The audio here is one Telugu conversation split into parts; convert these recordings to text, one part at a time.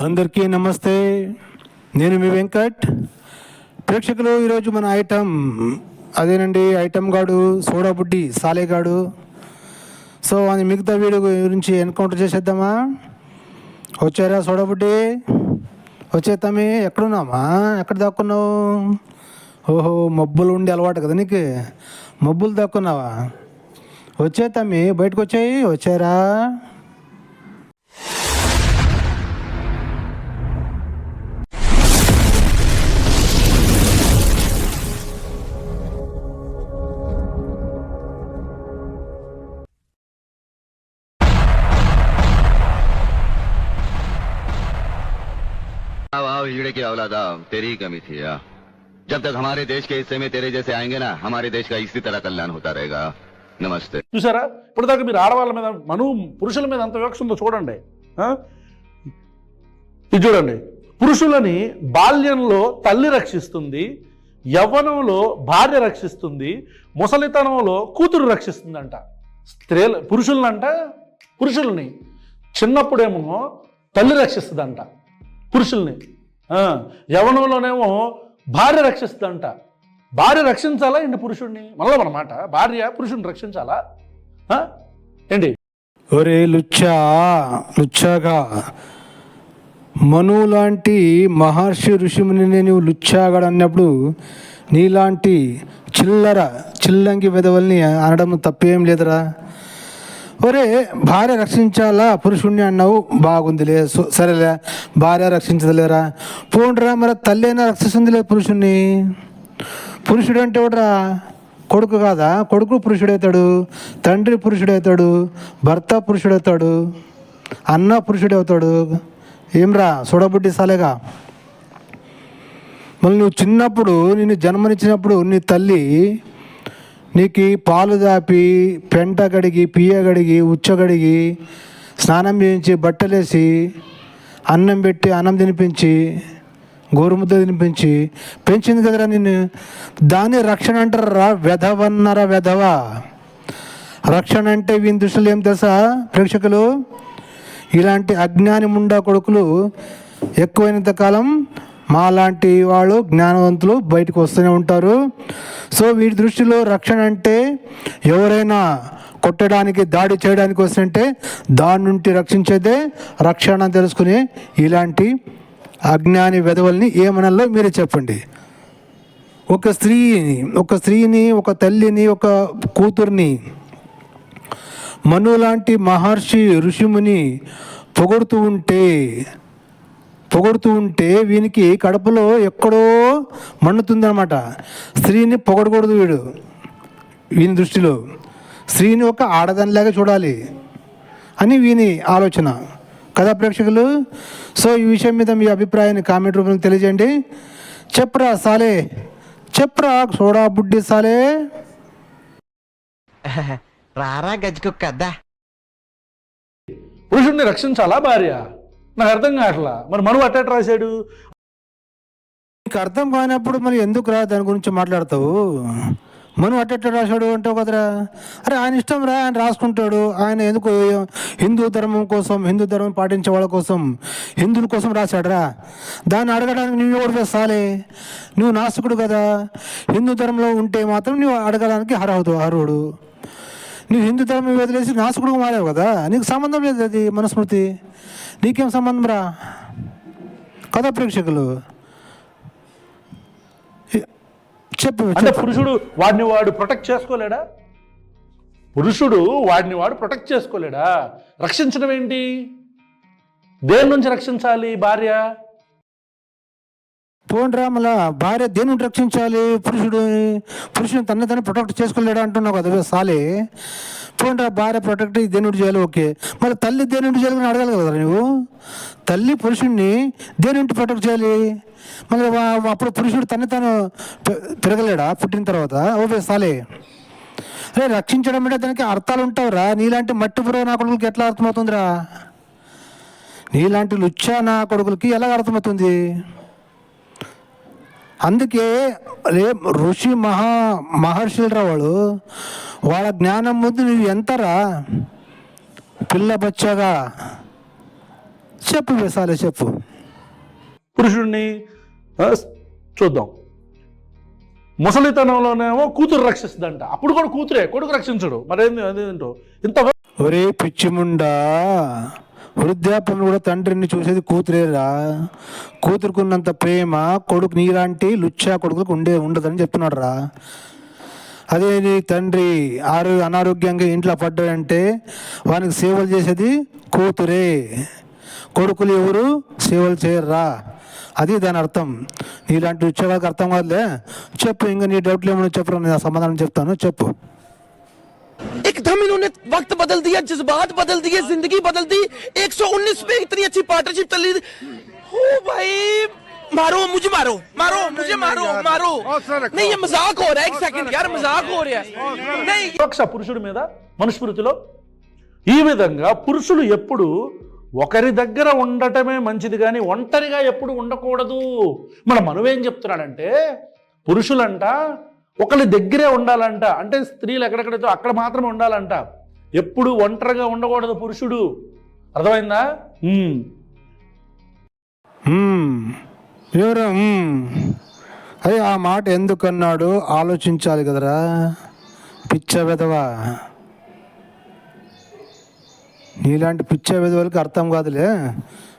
అందరికీ నమస్తే. నేను మీ వెంకట్. ప్రేక్షకులు ఈరోజు మన ఐటమ్ అదేనండి ఐటమ్ గాడు సోడా బుడ్డి సాలేగాడు సో అది మిగతా వీడియో గురించి ఎన్కౌంటర్ చేసేద్దామా? వచ్చారా సోడా బుడ్డి? వచ్చేద్దామే ఎక్కడున్నామా? ఎక్కడ దాక్కున్నావు? ఓహో మబ్బులు ఉండి అలవాటు కదా నీకు. మబ్బులు దాక్కున్నావా? వచ్చేద్దామే బయటకు వచ్చాయి వచ్చారా? औलादा तेरी ही कमी थी या जब तक हमारे देश के हिस्से में तेरे जैसे आएंगे ना हमारे देश का इसी तरह कल्याण होता रहेगा नमस्ते చూసారా ఇప్పుడు దాకా మీరు ఆడవాళ్ళ మీద మను పురుషుల మీద ఎంత వివక్ష ఉందో చూడండి ఆ? ఇది చూడండి పురుషులని బాల్యంలో తల్లి రక్షిస్తుంది యవ్వనంలో భార్య రక్షిస్తుంది ముసలితనంలో కూతురు రక్షిస్తుందంట స్త్రీలు పురుషులనంట పురుషుల్ని చిన్నప్పుడేమో తల్లి రక్షిస్తుందంట పురుషుల్ని యవనంలోనేమో భార్య రక్షిస్తుందంట. భార్య రక్షించాలా ఏంటి పురుషుడిని మళ్ళీ మాట. భార్య పురుషుణ్ణి రక్షించాలా? ఏంటి? ఒరే లుచ్చా లుచ్చాగా. మను లాంటి మహర్షి ఋషిముని నీవు లుచ్చాగాడు అన్నప్పుడు నీలాంటి చిల్లర చిల్లంగి విధవల్ని అనడం తప్పేం లేదురా. ఒరే భార్య రక్షించాలా? పురుషుణ్ణి అన్నావు. బాగుందిలే. సో- సరేలే. భార్య రక్షించదులేరా. పోండ్రా మరి తల్లి అయినా రక్షిస్తుందిలే పురుషుణ్ణి. పురుషుడు అంటే ఎవడరా? కొడుకు కాదా? కొడుకు పురుషుడవుతాడు తండ్రి పురుషుడవుతాడు భర్త పురుషుడవుతాడు అన్న పురుషుడవుతాడు ఏమ్రా? చూడబుడ్డి సాలేగా? మళ్ళీ నువ్వు చిన్నప్పుడు నిన్ను జన్మనిచ్చినప్పుడు నీ తల్లి నీకు పాలు దాపి పెంట గడిగి పియ్య గడిగి ఉచ్చగడిగి స్నానం చేయించి బట్టలేసి అన్నం పెట్టి అన్నం తినిపించి గోరుముద్ద తినిపించి పెంచింది కదరా నిన్ను? దాని రక్షణ అంటారా? వెధవన్నర వెధవ. రక్షణ అంటే వీని దృష్టిలో ఏం తెలుసా ప్రేక్షకులు? ఇలాంటి అజ్ఞాని ముండా కొడుకులు ఎక్కువైనంత కాలం మాలాంటి వాళ్ళు జ్ఞానవంతులు బయటకు వస్తూనే ఉంటారు. సో వీటి దృష్టిలో రక్షణ అంటే ఎవరైనా కొట్టడానికి దాడి చేయడానికి వస్తుంటే దాని నుండి రక్షించేదే రక్షణ తెలుసుకునే తెలుసుకుని ఇలాంటి అజ్ఞాని వెధవల్ని ఏమనాలో మీరే చెప్పండి. ఒక స్త్రీని ఒక స్త్రీని ఒక తల్లిని ఒక కూతుర్ని మను లాంటి మహర్షి ఋషిముని పొగుడుతూ ఉంటే పొగుడుతూ ఉంటే వీనికి కడుపులో ఎక్కడో మండుతుందన్నమాట. స్త్రీని పొగడకూడదు వీడు. వీని దృష్టిలో స్త్రీని ఒక ఆడదానిలాగా చూడాలి అని వీని ఆలోచన. కదా ప్రేక్షకులు? సో ఈ విషయం మీద మీ అభిప్రాయాన్ని కామెంట్ రూపంలో తెలియజేయండి. చెప్పరా సాలే. చెప్పరా సోడా బుడ్డి సాలే. రారా గజ్జుకుక్క అద్దా పురుషుడిని రక్షించాలా భార్య? నాకు అర్థం కావట్లా. మరి మనువు అట్టట్ రాశాడు? నీకు అర్థం కానప్పుడు మరి ఎందుకు రా దాని గురించి మాట్లాడతావు? మను అట్టట్టు రాశాడు అంటావు కదరా అరే ఆయన ఇష్టం రా ఆయన రాసుకుంటాడు. ఆయన ఎందుకు హిందూ ధర్మం కోసం హిందూ ధర్మం పాటించే వాళ్ళ కోసం హిందువుల కోసం రాశాడురా దాన్ని అడగడానికి నువ్వు ఎవరు సాలే? నువ్వు నాస్తికుడు కదా. హిందూ ధర్మంలో ఉంటే మాత్రం నువ్వు అడగడానికి అర్హత అర్హుడు. నువ్వు హిందూ ధర్మం వదిలేసి నాస్తికుడుగా మారావు కదా? నీకు సంబంధం లేదు అది మనుస్మృతి. నీకేం సంబంధం రా? కదా ప్రేక్షకులు? చెప్పు అంటే. పురుషుడు వాడిని వాడు ప్రొటెక్ట్ చేసుకోలేడా? పురుషుడు వాడిని వాడు ప్రొటెక్ట్ చేసుకోలేడా? రక్షించడం ఏంటి? దేని నుంచి రక్షించాలి భార్య? పోండ్రా మళ్ళా భార్య దేని రక్షించాలి? పురుషుడు పురుషుని తన తను ప్రొటెక్ట్ చేసుకోలేడు అంటున్నావు కదా సాలే. పోండ్రా భార్య ప్రొటెక్ట్ దేని చేయాలి ఓకే. మరి తల్లి దేని నుండి చేయాలని అడగాలి కదా నువ్వు తల్లి పురుషుణ్ణి దేని ప్రొటెక్ట్ చేయాలి? మళ్ళీ అప్పుడు పురుషుడు తన తను పె- పెరగలేడా పుట్టిన తర్వాత? ఓకే సాలే. అరే రక్షించడం అంటే దానికి అర్థాలు ఉంటావురా. నీలాంటి మట్టి పురవ నా కొడుకులకి ఎట్లా అర్థమవుతుందిరా? నీలాంటి లుచ్చా నా కొడుకులకి ఎలా అర్థమవుతుంది? అందుకే రే ఋషి మహా మహర్షులరా వాళ్ళు వాళ్ళ జ్ఞానం ముందు నువ్వు ఎంతరా? పిల్ల బచ్చగా. చెప్పు వేసాలే చెప్పు. పురుషుడిని ఆ, చూద్దాం. ముసలితనంలోనేమో కూతురు రక్షిస్తుందంట. అప్పుడు కూడా కూతురే కొడుకు రక్షించడు. మరేంది అదేంటో? ఇంత ఒరే పిచ్చిముండా. వృద్ధాప్యంలో కూడా తండ్రిని చూసేది కూతురేరా? కూతురుకున్నంత ప్రేమ కొడుకు నీలాంటి లుచ్చా కొడుకులకు ఉండే ఉండదని చెప్తున్నాడు రా అదే నీ తండ్రి ఆరో అనారోగ్యంగా ఇంట్లో పడ్డాడంటే వానికి సేవలు చేసేది కూతురే. కొడుకులు ఎవరు? సేవలు చేయర్రా అది దాని అర్థం. నీలాంటి వచ్చేవాళ్ళకి అర్థం కాదులే. చెప్పు ఇంకా నీ డౌట్లు ఏమైనా చెప్పరా? నేను సమాధానం చెప్తాను. చెప్పు. एकदम इन्होंने वक्त बदल दिया जज्बात बदल दिए जिंदगी बदल दी 119 पे इतनी अच्छी पार्टनरशिप चल रही हो भाई मारो मुझे मारो मारो मुझे मारो मारो नहीं ये मजाक हो रहा है एक सेकंड यार मजाक हो रहा है नहीं వివక్ష పురుషుడి మీద మనుస్మృతిలో ఈ విధంగా పురుషులు ఎప్పుడు ఒకరి దగ్గర ఉండటమే మంచిది కానీ ఒంటరిగా ఎప్పుడు ఉండకూడదు మన మనువేం చెప్తున్నాడంటే పురుషులంట ఒకరి దగ్గరే ఉండాలంట. అంటే స్త్రీలు ఎక్కడెక్కడైతే అక్కడ మాత్రమే ఉండాలంట. ఎప్పుడు ఒంటరిగా ఉండకూడదు పురుషుడు. అర్థమైందా? ఉమ్. ఎవరు? అదే ఆ మాట ఎందుకన్నాడు? ఆలోచించాలి కదరా. పిచ్చ విధవా. నీలాంటి పిచ్చ విధవలకి అర్థం కాదులే.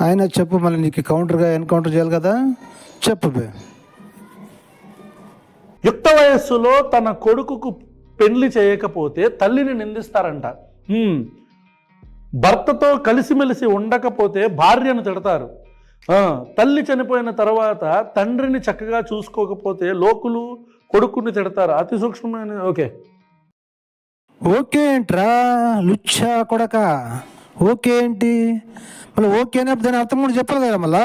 ఆయన చెప్పు మళ్ళీ నీకు కౌంటర్గా ఎన్కౌంటర్ చేయాలి కదా. చెప్పు బే. యుక్త వయస్సులో తన కొడుకుకు పెళ్ళి చేయకపోతే తల్లిని నిందిస్తారంట. భర్తతో కలిసిమెలిసి ఉండకపోతే భార్యను తిడతారు. తల్లి చనిపోయిన తర్వాత తండ్రిని చక్కగా చూసుకోకపోతే లోకులు కొడుకుని తిడతారు. అతి సూక్ష్మమైన ఓకే. ఓకే ఏంట్రా లుచ్చా కొడక. ఓకే ఏంటి మళ్ళీ ఓకే అని దాని అర్థం కూడా చెప్పాలి కదా మళ్ళా.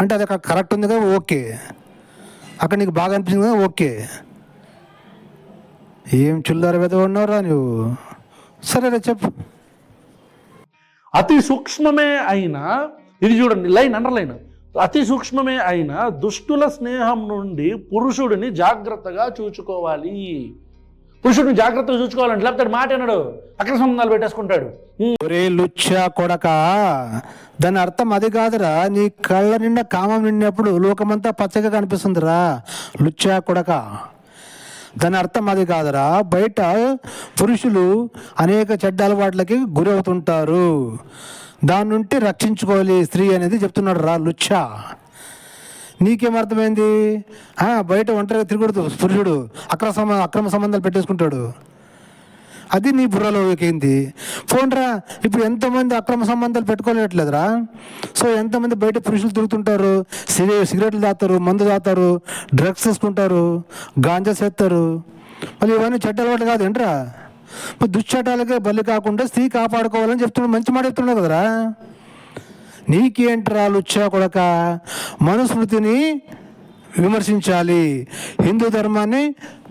అంటే అది కరెక్ట్ ఉంది కదా ఓకే. అక్కడ నీకు బాగా అనిపించింది కదా ఓకే. ఏం చిల్లర వెద ఉన్నావురా నువ్వు సరేరా చెప్పు. అతి సూక్ష్మమే అయినా ఇది చూడండి లైన్ అండర్లైన్ అతి సూక్ష్మమే అయినా దుష్టుల స్నేహం నుండి పురుషుడిని జాగ్రత్తగా చూచుకోవాలి. పురుషుడిని జాగ్రత్తగా చూసుకోవాలంటే లేకపోతే మాట అన్నాడు అక్కడ సంబంధాలు పెట్టేసుకుంటాడు. ఒరే లుచ్చా కొడక దాని అర్థం అది కాదురా. నీ కళ్ళ నిండా కామం నిండినప్పుడు లోకమంతా పచ్చగా కనిపిస్తుందిరా. లుచ్చా కొడక దాని అర్థం అది కాదురా. బయట పురుషులు అనేక చెడ్డ అలవాట్లకి గురి అవుతుంటారు దాని నుండి రక్షించుకోవాలి స్త్రీ అనేది చెప్తున్నాడు రా లుచ్చా. నీకేం అర్థమైంది? బయట ఒంటరిగా తిరగడదు పురుషుడు అక్రమ సంబ అక్రమ సంబంధాలు పెట్టేసుకుంటాడు. అది నీ బుర్రలో ఎక్కింది పోన్రా ఇప్పుడు ఎంతమంది అక్రమ సంబంధాలు పెట్టుకోలేట్లేదురా? సో ఎంతమంది బయట పురుషులు తిరుగుతుంటారు? సిగ సిగరెట్లు దాతారు మందు దాతారు డ్రగ్స్ తీసుకుంటారు గాంజా చేస్తారు. మళ్ళీ ఇవన్నీ చెడ్డ అలవాటు కాదు ఏంట్రా? దుశ్చటాలకే బలి కాకుండా స్త్రీ కాపాడుకోవాలని చెప్తున్నాడు మంచి మాట చెప్తున్నాడు కదరా? నీకేంట్రా లుచ్చా కొడక మనుస్మృతిని విమర్శించాలి హిందూ ధర్మాన్ని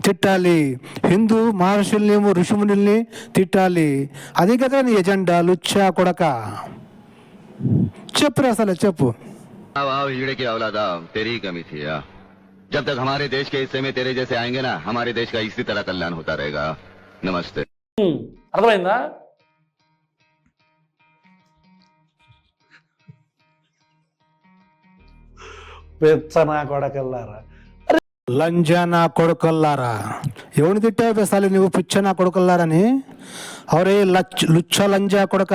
తిట్టాలి హిందూ మహర్షుల్ని ఋషిమునుల్ని తిట్టాలి అది కదా నీ ఎజెండా లుచ్చా కొడక చెప్పురా అసలు చెప్పు अब आओ हीड़े की औलादा तेरी ही कमी थी या जब तक हमारे देश के हिस्से में तेरे जैसे आएंगे ना हमारे देश का इसी तरह कल्याण होता रहेगा नमस्ते హ్మ్. అర్థమైందా పెచ్చనా కొడకల్లారా? లంజా నా కొడుకల్లారా? ఎవరిని తిట్టావు పెసాలి నువ్వు పిచ్చ నా కొడుకల్లారని? అవరే లచ్ లుచ్చ లంజా కొడక.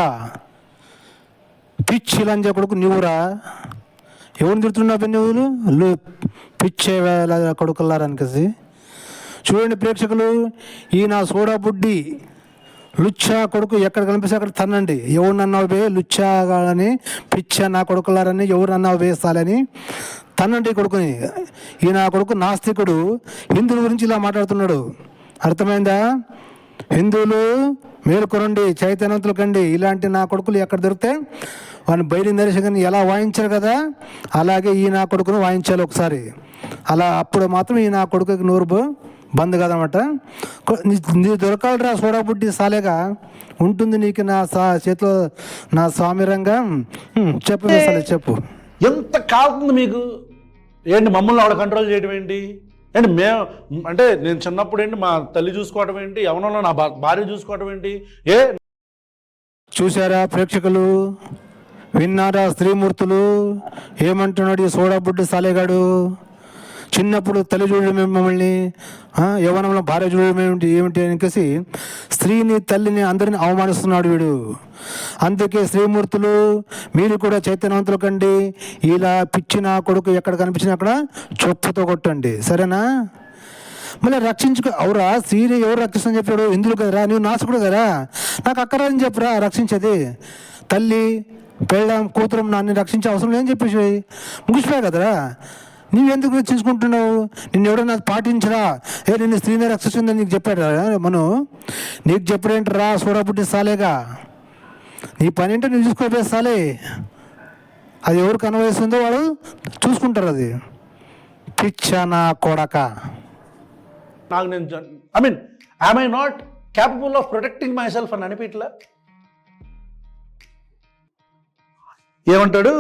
పిచ్చి లంజా కొడుకు నువ్వురా? ఎవరిని తిడుతున్నావు నువ్వు లు పిచ్చే వేళ కొడుకల్లారని కసి చూడండి ప్రేక్షకులు ఈ నా సోడా బుడ్డి లుచ్చా కొడుకు ఎక్కడ కనిపిస్తే అక్కడ తనండి ఎవరు నన్నావు బే లుచ్చా అని పిచ్చా నా కొడుకులారని ఎవరు అన్నావు వేస్తాలని తనంటే కొడుకుని. ఈ నా కొడుకు నాస్తికుడు. హిందువుల గురించి ఇలా మాట్లాడుతున్నాడు. అర్థమైందా? హిందువులు మేలుకొనండి చైతన్యవంతులు కండి. ఇలాంటి నా కొడుకులు ఎక్కడ దొరికితే వాడిని బయలుదేరేసగాని ఎలా వాయించారు కదా? అలాగే ఈ నా కొడుకును వాయించాలి ఒకసారి. అలా అప్పుడు మాత్రం ఈ నా కొడుకుకి నోరు బంద్ కదనమాట నీ దొరకాలరా దొరకాలిరా సాలేగా. ఉంటుంది నీకు నా సా చేతిలో నా స్వామి రంగం చెప్పు చెప్పు. ఎంత కాలుతుంది మీకు? ఏంటి మమ్మల్ని ఆవిడ కంట్రోల్ చేయడం ఏంటి? ఏంటి మేము అంటే నేను చిన్నప్పుడు ఏంటి మా తల్లి చూసుకోవడం ఏంటి? యవనంలో నా భార్య చూసుకోవడం ఏంటి? ఏ? చూసారా ప్రేక్షకులు? విన్నారా స్త్రీమూర్తులు? ఏమంటున్నాడు ఈ సోడాబుడ్డి సాలేగాడు? చిన్నప్పుడు తల్లి చూడడం మమ్మల్ని యవనంలో యవ్వనంలో భార్య చూడడం ఏమిటి ఏమిటి అని స్త్రీని తల్లిని అందరిని అవమానిస్తున్నాడు వీడు. అందుకే శ్రీమూర్తులు మీరు కూడా చైతన్యవంతులు కండి. ఇలా పిచ్చిన కొడుకు ఎక్కడ కనిపించినా అక్కడ చొప్పుతో కొట్టండి. సరేనా? మళ్ళీ రక్షించుకో అవురా స్త్రీని ఎవరు రక్షిస్తుందని చెప్పాడు? ఇందులో కదరా? నువ్వు నాశకుడు కదరా? నాకు అక్కడ అని చెప్పరా? రక్షించేది. తల్లి పెళ్ళాం కూతురు నాన్ని రక్షించే అవసరం లేదని చెప్పేసి ముగిసిపోయా కదరా? నీవెందుకు రక్షించుకుంటున్నావు నిన్ను ఎవడన్నా పాటించరా? ఏ నిన్ను స్త్రీని రక్షిస్తుందని నీకు చెప్పాడు మనం. నీకు చెప్పడేంటరా సూడబుట్టి సాలేగా. నీ పని ఏంటో నువ్వు చూసుకోపోయే సాలే. అది ఎవరికి అనువయిస్తుందో వాడు చూసుకుంటారు అది. పిచ్చనా కొడక. నాకు నేను I mean I'm I not capable of protecting myself అని అనిపించలే ఏమంటాడు?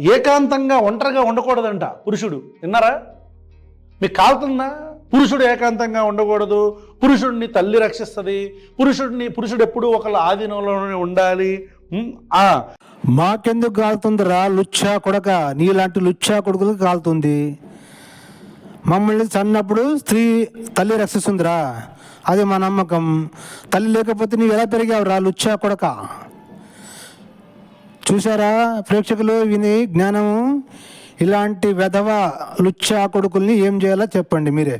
ఏకాంతంగా ఒంటరిగా ఉండకూడదంట పురుషుడు. విన్నారా మీకు కాలుతుందా? పురుషుడు ఏకాంతంగా ఉండకూడదు. పురుషుడిని తల్లి రక్షిస్తుంది. పురుషుడిని పురుషుడు ఎప్పుడు ఒకళ్ళ ఆధీనంలోనే ఉండాలి. మాకెందుకు కాలుతుందిరా లుచ్చా కొడక నీలాంటి లుచ్చా కొడుకులకు కాలుతుంది. మమ్మల్ని చన్నప్పుడు స్త్రీ తల్లి రక్షిస్తుందిరా. అది మా నమ్మకం. తల్లి లేకపోతే నీవు ఎలా పెరిగావురా? లుచ్చా కొడక. చూసారా ప్రేక్షకులు? విని జ్ఞానము. ఇలాంటి వెధవ లుచ్చా కొడుకుల్ని ఏం చేయాలో చెప్పండి మీరే.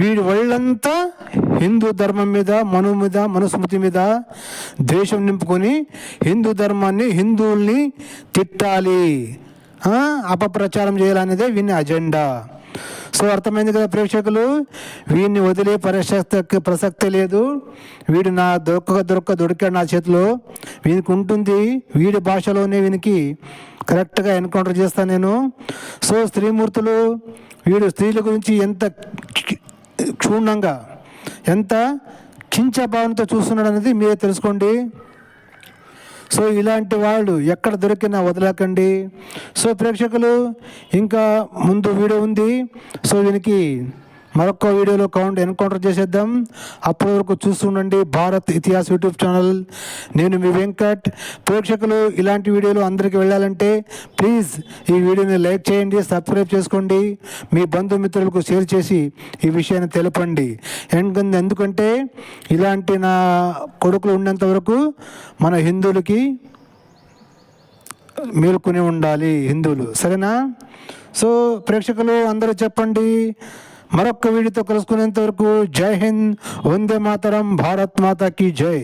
వీడి ఒళ్ళంతా హిందూ ధర్మం మీద మను మీద మనుస్మృతి మీద ద్వేషం నింపుకొని హిందూ ధర్మాన్ని హిందువుల్ని తిట్టాలి. అపప్రచారం చేయాలనేదే వీని అజెండా. సో అర్థమైంది కదా ప్రేక్షకులు? వీడిని వదిలే ప్రసక్తి ప్రసక్తే లేదు. వీడు నా దొరక దొరక దొరికాడు నా చేతిలో. వీనికి ఉంటుంది వీడి భాషలోనే వీనికి కరెక్ట్గా ఎన్కౌంటర్ చేస్తాను నేను. సో స్త్రీమూర్తులు వీడు స్త్రీల గురించి ఎంత క్షుణ్ణంగా ఎంత కించభావంతో చూస్తున్నాడు అనేది మీరే తెలుసుకోండి. సో ఇలాంటి వాళ్ళు ఎక్కడ దొరికినా వదలకండి. సో ప్రేక్షకులు ఇంకా ముందు వీడియో ఉంది. సో దీనికి మరొక వీడియోలో కౌంట్ ఎన్కౌంటర్ చేసేద్దాం. అప్పటి వరకు చూస్తుండండి భారత్ ఇతిహాస్ యూట్యూబ్ ఛానల్. నేను మీ వెంకట్. ప్రేక్షకులు ఇలాంటి వీడియోలు అందరికీ వెళ్ళాలంటే ప్లీజ్ ఈ వీడియోని లైక్ చేయండి సబ్స్క్రైబ్ చేసుకోండి. మీ బంధుమిత్రులకు షేర్ చేసి ఈ విషయాన్ని తెలపండి. ఎందుకంటే ఎందుకంటే ఇలాంటి నా కొడుకులు ఉన్నంత వరకు మన హిందువులకి మేలుకుని ఉండాలి హిందువులు. సరేనా? సో ప్రేక్షకులు అందరూ చెప్పండి. మరొక వీడియోతో కలుసుకునేంత వరకు జై హింద్ వందే మాతరం భారత్ మాతా కీ జై